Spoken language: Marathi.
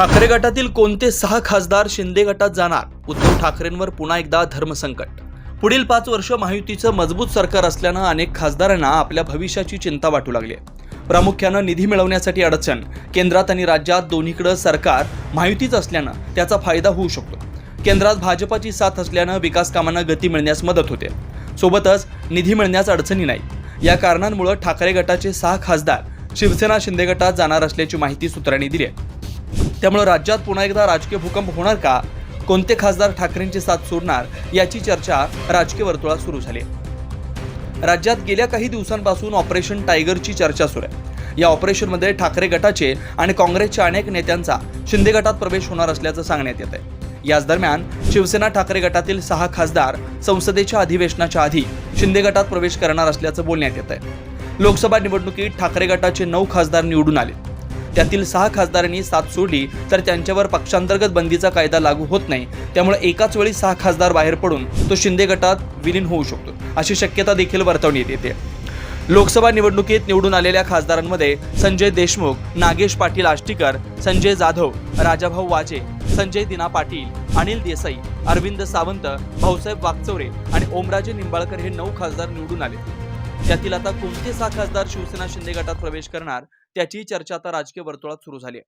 ठाकरे गटातील कोणते सहा खासदार शिंदे गटात जाणार? उद्धव ठाकरेंवर पुन्हा एकदा धर्मसंकट. पुढील पाच वर्ष महायुतीचं मजबूत सरकार असल्यानं अनेक खासदारांना आपल्या भविष्याची चिंता वाटू लागली आहे. प्रामुख्यानं निधी मिळवण्यासाठी अडचण केंद्रात आणि राज्यात दोन्हीकडं सरकार महायुतीच असल्यानं त्याचा फायदा होऊ शकतो. केंद्रात भाजपाची साथ असल्यानं विकास कामांना गती मिळण्यास मदत होते. सोबतच निधी मिळण्यास अडचणी नाही. या कारणांमुळे ठाकरे गटाचे सहा खासदार शिवसेना शिंदे गटात जाणार असल्याची माहिती सूत्रांनी दिली आहे. त्यामुळे राज्यात पुन्हा एकदा राजकीय भूकंप होणार का? कोणते खासदार ठाकरेंची साथ सोडणार? याची चर्चा राजकीय वर्तुळात सुरू झाली. आहे राज्यात गेल्या काही दिवसांपासून ऑपरेशन टायगरची चर्चा सुरू आहे. या ऑपरेशनमध्ये ठाकरे गटाचे आणि काँग्रेसच्या अनेक नेत्यांचा शिंदे गटात प्रवेश होणार असल्याचं सांगण्यात येत आहे याच दरम्यान शिवसेना ठाकरे गटातील सहा खासदार संसदेच्या अधिवेशनाच्या आधी शिंदे गटात प्रवेश करणार असल्याचं बोलण्यात येत आहे लोकसभा निवडणुकीत ठाकरे गटाचे नऊ खासदार निवडून आले. त्यातील सहा खासदारांनी साथ सोडली तर त्यांच्यावर पक्षांतर्गत बंदीचा कायदा लागू होत नाही. त्यामुळे एकाच वेळी सहा खासदार बाहेर पडून तो शिंदे गटात विलीन होऊ शकतो अशी शक्यता देखील वर्तवण्यात येते. लोकसभा निवडणुकीत निवडून आलेल्या खासदारांमध्ये संजय देशमुख नागेश पाटील आष्टीकर संजय जाधव राजाभाऊ वाजे संजय दिना पाटील अनिल देसाई अरविंद सावंत भाऊसाहेब वागचौरे आणि ओमराजे निंबाळकर हे नऊ खासदार निवडून आले. त्यातील आता कोणते सहा खासदार शिवसेना शिंदे गटात प्रवेश करणार त्याची चर्चा आता राजकीय वर्तुळात सुरू झाली आहे.